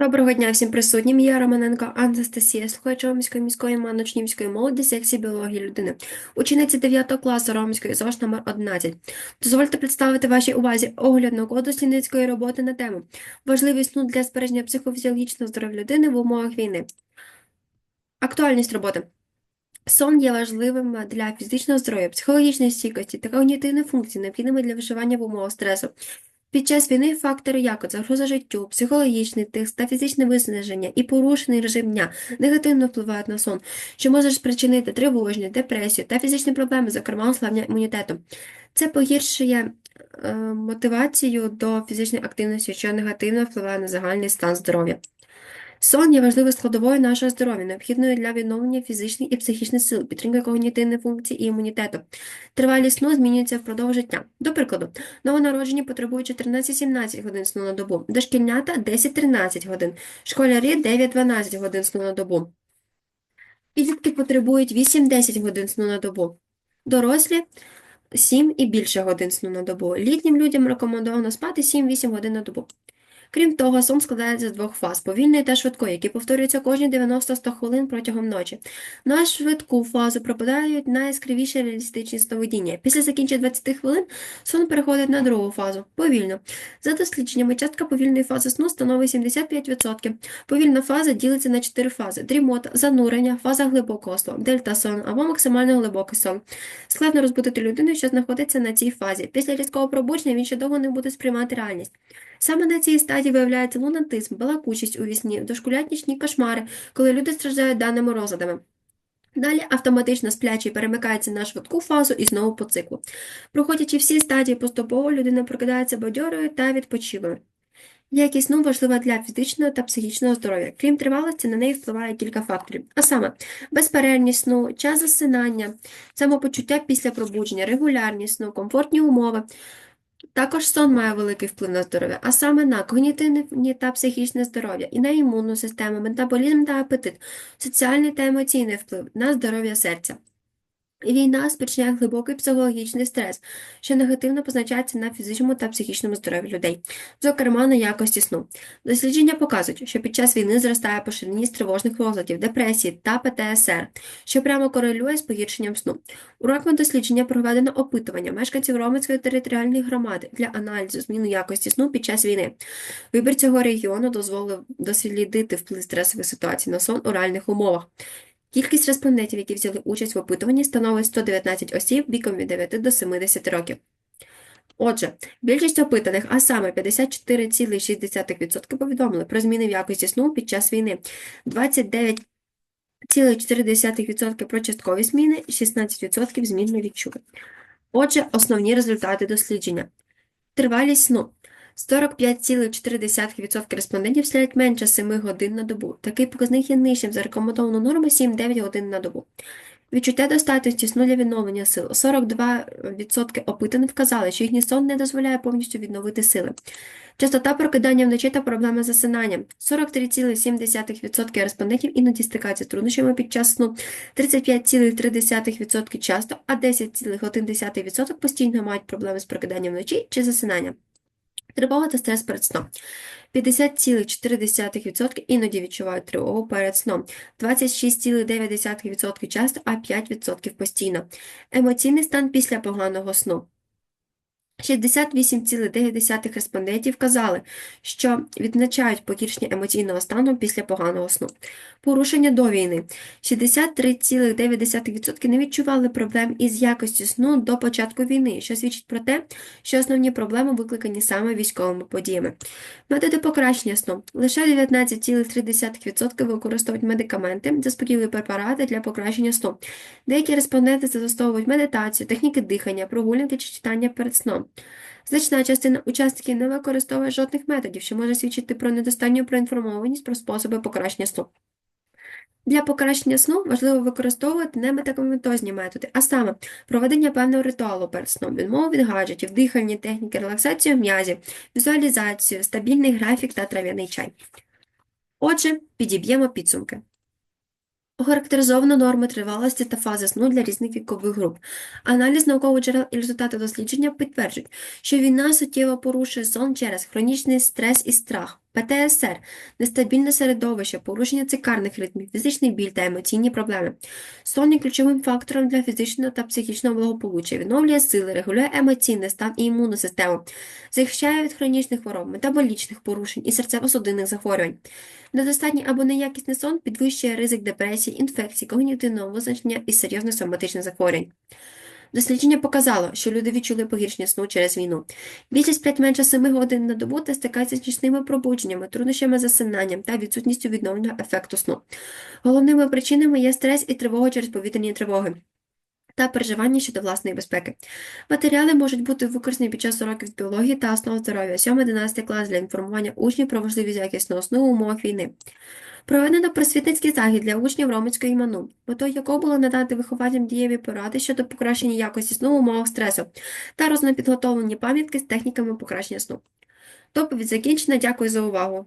Доброго дня всім присутнім. Я Романенко Анастасія, слухач Ромської міської маночнівської молоді секції біології людини, учениця 9 класу Ромської ЗОЖ номер 11. Дозвольте представити вашій увазі огляд науково-дослідницької роботи на тему важливість сну для збереження психофізіологічного здоров'я людини в умовах війни. Актуальність роботи. Сон є важливим для фізичного здоров'я, психологічної стійкості та когнітивних функцій, необхідними для виживання в умовах стресу. Під час війни фактори, як загроза життю, психологічний тиск та фізичне виснаження і порушений режим дня негативно впливають на сон, що може спричинити тривожність, депресію та фізичні проблеми, зокрема ослаблення імунітету. Це погіршує е, мотивацію до фізичної активності, що негативно впливає на загальний стан здоров'я. Сон є важливою складовою нашого здоров'я, необхідною для відновлення фізичних і психічних сил, підтримки когнітивних функцій і імунітету. Тривалість сну змінюється впродовж життя. До прикладу, новонароджені потребують 14-17 годин сну на добу, дошкільнята 10-13 годин, школярі 9-12 годин сну на добу. Підлітки потребують 8-10 годин сну на добу. Дорослі 7 і більше годин сну на добу. Літнім людям рекомендовано спати 7-8 годин на добу. Крім того, сон складається з двох фаз повільної та швидкої, які повторюються кожні 90-100 хвилин протягом ночі. На швидку фазу пропадають найяскравіші реалістичні сновидіння. Після закінчення 20 хвилин сон переходить на другу фазу повільно. За дослідженнями, частка повільної фази сну становить 75%. Повільна фаза ділиться на 4 фази: дрімота, занурення, фаза глибокого сну, дельта-сон або максимально глибокий сон. Складно розбудити людину, що знаходиться на цій фазі. Після різкого пробудження він ще довго не буде сприймати реальність. Саме на цій стадії виявляється лунатизм, балакучість у вісні, дошкулять нічні кошмари, коли люди страждають даними розладами. Далі автоматично сплячий перемикається на швидку фазу і знову по циклу. Проходячи всі стадії поступово, людина прокидається бадьорою та відпочилою. Якість сну важлива для фізичного та психічного здоров'я. Крім тривалості, на неї впливає кілька факторів. А саме, безперервність сну, час засинання, самопочуття після пробудження, регулярність сну, комфортні умови. Також сон має великий вплив на здоров'я, а саме на когнітивне та психічне здоров'я, і на імунну систему, метаболізм та апетит, соціальний та емоційний вплив на здоров'я серця. Війна спричиняє глибокий психологічний стрес, що негативно позначається на фізичному та психічному здоров'ї людей, зокрема на якості сну. Дослідження показують, що під час війни зростає поширеність тривожних розладів, депресії та ПТСР, що прямо корелює з погіршенням сну. У роком дослідження проведено опитування мешканців Романської територіальної громади для аналізу зміни якості сну під час війни. Вибір цього регіону дозволив дослідити вплив стресових ситуацій на сон у реальних умовах. Кількість респондентів, які взяли участь в опитуванні, становить 119 осіб віком від 9 до 70 років. Отже, більшість опитаних, а саме 54,6% повідомили про зміни в якості сну під час війни, 29,4% про часткові зміни, 16% змін не відчули. Отже, основні результати дослідження. Тривалість сну. 45,4% респондентів сплять менше 7 годин на добу. Такий показник є нижчим за рекомендовану норму 7-9 годин на добу. Відчуття достатності сну для відновлення сил. 42% опитаних вказали, що їхній сон не дозволяє повністю відновити сили. Частота прокидання вночі та проблеми з засинанням. 43,7% респондентів іноді стикаються з труднощами під час сну, 35,3% часто, а 10,1% постійно мають проблеми з прокиданням вночі чи засинанням. Тривога та стрес перед сном. 50,4% іноді відчувають тривогу перед сном, 26,9% часто, а 5% постійно. Емоційний стан після поганого сну. 68,9 респондентів казали, що відзначають погіршення емоційного стану після поганого сну. Порушення до війни. 63,9% не відчували проблем із якістю сну до початку війни, що свідчить про те, що основні проблеми викликані саме військовими подіями. Методи покращення сну. Лише 19,3% використовують медикаменти, заспокійливі препарати для покращення сну. Деякі респонденти застосовують медитацію, техніки дихання, прогулянки чи читання перед сном. Значна частина учасників не використовує жодних методів, що може свідчити про недостатню проінформованість про способи покращення сну. Для покращення сну важливо використовувати немедикаментозні методи, а саме проведення певного ритуалу перед сном, відмову від гаджетів, дихальні техніки, релаксацію м'язів, візуалізацію, стабільний графік та трав'яний чай. Отже, підіб'ємо підсумки. Охарактеризовано норми тривалості та фази сну для різних вікових груп. Аналіз наукових джерел і результати дослідження підтверджують, що війна суттєво порушує сон через хронічний стрес і страх. ПТСР, нестабільне середовище, порушення цикарних ритмів, фізичний біль та емоційні проблеми. Сон є ключовим фактором для фізичного та психічного благополуччя, відновлює сили, регулює емоційний стан і імунну систему, захищає від хронічних хвороб, метаболічних порушень і серцево-судинних захворювань. Недостатній або неякісний сон підвищує ризик депресії, інфекцій, когнітивного визначення і серйозних соматичних захворювань. Дослідження показало, що люди відчули погіршення сну через війну. Більшість сплять менше 7 годин на добу та стикаються з нічними пробудженнями, труднощами засинанням та відсутністю відновлення ефекту сну. Головними причинами є стрес і тривога через повітряні тривоги та переживання щодо власної безпеки. Матеріали можуть бути використані під час уроків біології та основ здоров'я 7-11 клас для інформування учнів про важливість якісного сну в умовах війни. Проведено просвітницький захід для учнів Ромицької МАНУ, метою якого було надати вихователям дієві поради щодо покращення якості сну в умовах стресу та рознопідготовлені пам'ятки з техніками покращення сну. Доповідь закінчена. Дякую за увагу.